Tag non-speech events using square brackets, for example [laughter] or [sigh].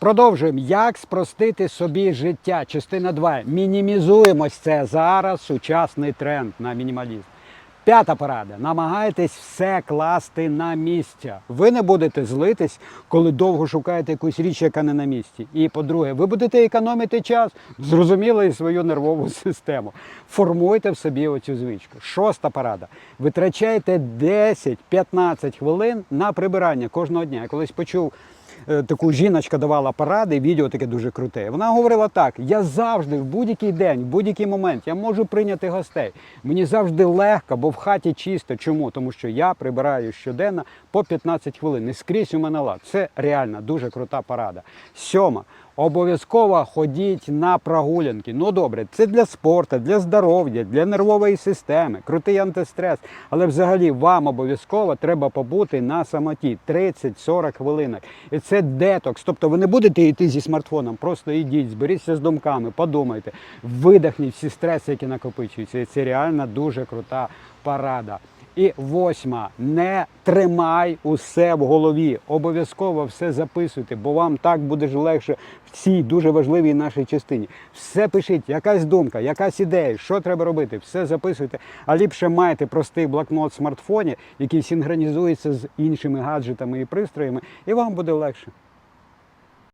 Продовжуємо. Як спростити собі життя? Частина 2. Мінімізуємо це зараз. Сучасний тренд на мінімалізм. П'ята порада. Намагайтесь все класти на місця. Ви не будете злитись, коли довго шукаєте якусь річ, яка не на місці. І по-друге, ви будете економити час, зрозуміло, і свою нервову [laughs] систему. Формуйте в собі оцю звичку. Шоста порада. Витрачайте 10-15 хвилин на прибирання кожного дня. Я колись почув таку жіночка давала поради, відео таке дуже круте. Вона говорила так: я завжди, в будь-який день, в будь-який момент я можу прийняти гостей. Мені завжди легко, бо в хаті чисто. Чому? Тому що я прибираю щоденно по 15 хвилин. І скрізь у мене лад. Це реально дуже крута порада. Сьома. Обов'язково ходіть на прогулянки. Ну добре, це для спорту, для здоров'я, для нервової системи, крутий антистрес. Але взагалі вам обов'язково треба побути на самоті 30-40 хвилинок. І це детокс. Тобто ви не будете йти зі смартфоном, просто йдіть, зберіться з думками, подумайте, видихніть всі стреси, які накопичуються. І це реально дуже крута порада. І восьма, не тримай усе в голові. Обов'язково все записуйте, бо вам так буде ж легше в цій дуже важливій нашій частині. Все пишіть, якась думка, якась ідея, що треба робити, все записуйте. А ліпше майте простий блокнот в смартфоні, який синхронізується з іншими гаджетами і пристроями, і вам буде легше.